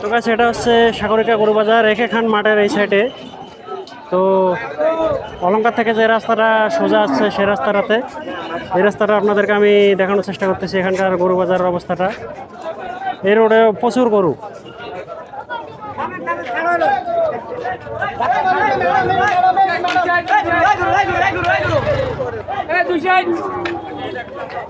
তো কাছে এটা হচ্ছে সাগরিকা গরু বাজার রেখে খান মাঠের এই সাইডে তো অলঙ্কার থেকে যে রাস্তাটা সোজা আসছে সেই রাস্তাটাতে। এই রাস্তাটা আপনাদেরকে আমি দেখানোর চেষ্টা করতেছি এখানকার গরু বাজারের অবস্থাটা। এই রোডে প্রচুর গরু।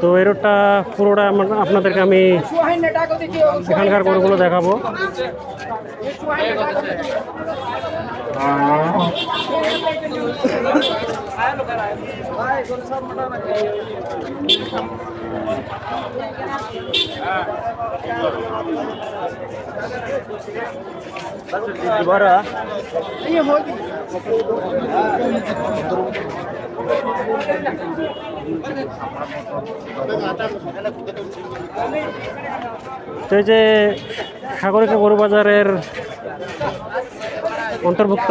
তো এই রোডটা পুরোটা আপনাদেরকে আমি এখানকার গরুগুলো দেখাবো। তো এই যে সাগরিকা গরু বাজারের অন্তর্ভুক্ত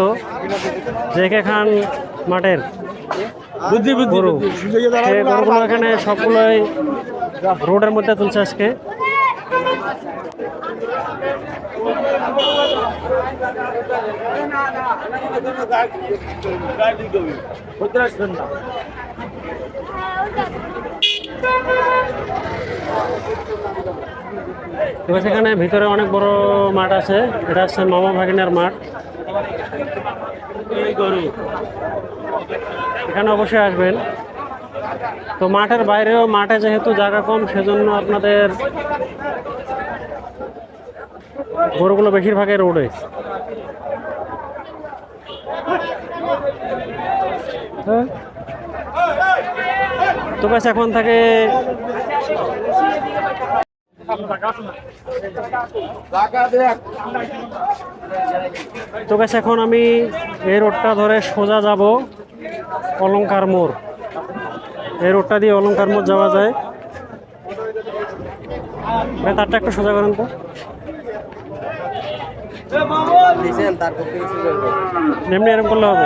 জেকে খান মাঠের গরু। গরুগুলো এখানে সবগুলোই রোডের মধ্যে তুলছে আজকে। তো সেখানে ভিতরে অনেক বড় মাঠ আছে। এটা হচ্ছে মামা ভাগিনার মাঠ। গরু। এখানে অবশ্যই আসবেন। তো মাঠের বাইরেও মাঠে যেহেতু জায়গা কম সেজন্য আপনাদের গরুগুলো বেশিরভাগই রোডে। তো ব্যাস, এখন থেকে তো ব্যাস, এখন আমি এই রোডটা ধরে সোজা যাব অলঙ্কার মোড়। এই রোডটা দিয়ে অলঙ্কার মোড় যাওয়া যায়। ভাই, তারটা একটু সোজা করেন তো। এমনি এরকম করলে হবে।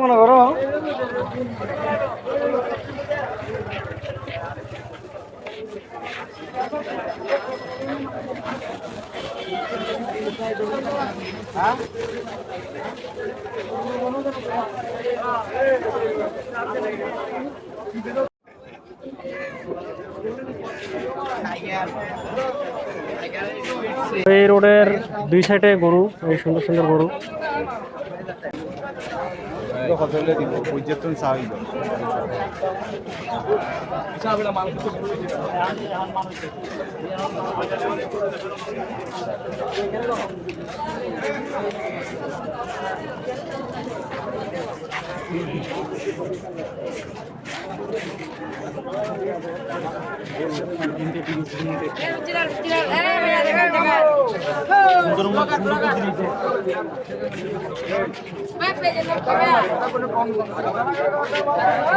মনে করো এই রোডের দুই সাইডে গরু এই সুন্দর সুন্দর গরু। কথা দিব পর্যটন সাহায্য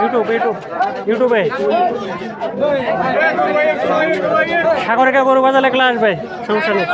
ইউটিউব ইউটিউব ইউটিউবে সাগরিকা গরু বাজার লেখলা আসবে সমস্যা নেই।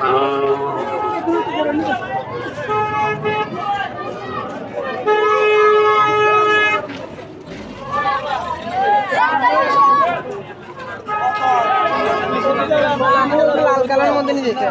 Um... লাল কালার মধ্যে নিয়ে যেতে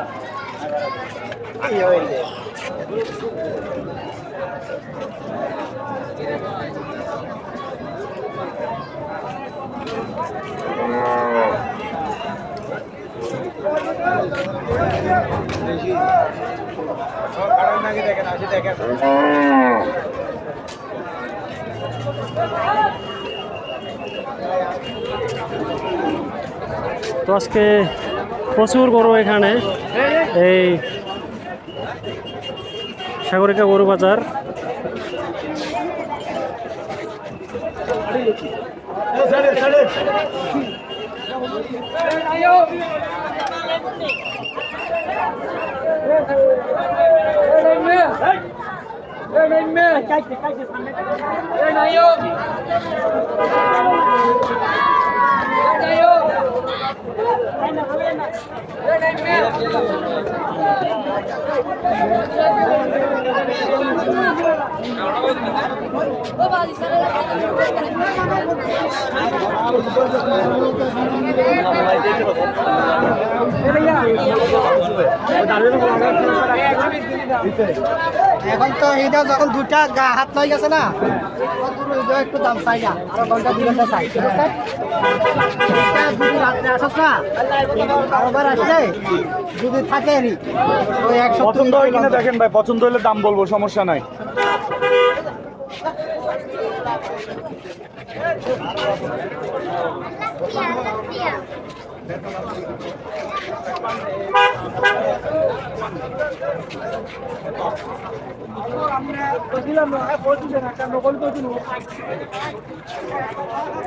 তো আজকে প্রচুর গরু এখানে। এই সাগরিকা গরু বাজার। Hey, দাঁড়িয়ে এখন তো এটা যখন দুটা গা হাত লই গেছে না একটু দাম চাই না আরও ঘণ্টা দুই ঘণ্টা চাই ঠিক আছে? রাত্রে আসস না কারোবার আসলে যদি থাকে পছন্দ হয় দেখেন ভাই পছন্দ হলে দাম বলব সমস্যা নাই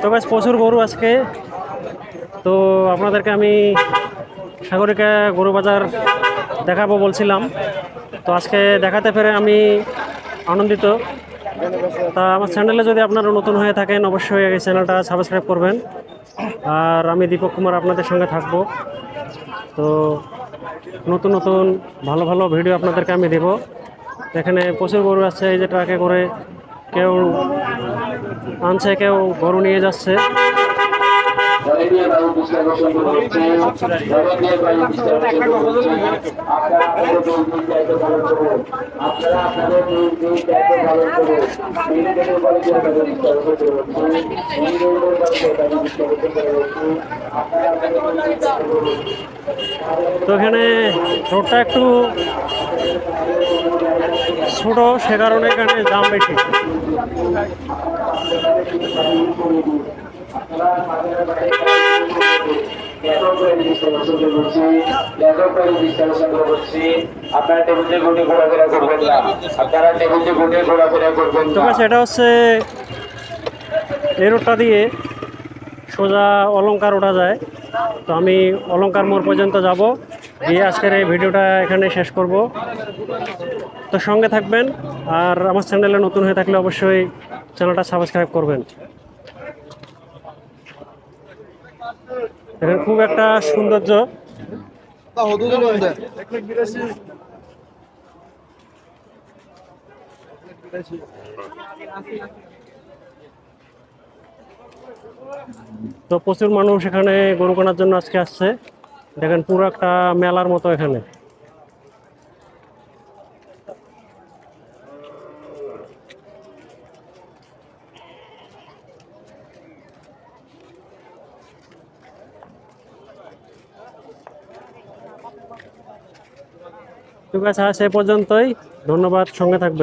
তো বেশ প্রচুর গরু আজকে। তো আপনাদেরকে আমি সাগরিকা গরু বাজার দেখাবো বলছিলাম। তো আজকে দেখাতে পেরে আমি আনন্দিত। তা আমার চ্যানেলে যদি আপনারা নতুন হয়ে থাকেন, অবশ্যই এই চ্যানেলটা সাবস্ক্রাইব করবেন। আর আমি দীপক কুমার আপনাদের সঙ্গে থাকব। তো নতুন নতুন ভালো ভালো ভিডিও আপনাদেরকে আমি দেবো। এখানে প্রচুর গরু আছে, এই যে ট্রাকে করে কেউ আনছে, কেউ গরু নিয়ে যাচ্ছে। তো এখানে রোডটা একটু ছোট সে কারণে এখানে দাম বেশি। এটা হচ্ছে এই রোডটা দিয়ে সোজা অলংকার ওঠা যায়। তো আমি অলংকার মোড় পর্যন্ত যাব, গিয়ে আজকের এই ভিডিওটা এখানে শেষ করব। তো সঙ্গে থাকবেন, আর আমার চ্যানেলে নতুন হয়ে থাকলে অবশ্যই চ্যানেলটা সাবস্ক্রাইব করবেন। এখানে খুব একটা সৌন্দর্য। তো প্রচুর মানুষ এখানে গরু কেনার জন্য আজকে আসছে। দেখেন পুরো একটা মেলার মতো এখানে। ঠিক আছে আসে পর্যন্তই। ধন্যবাদ সঙ্গে থাকবেন।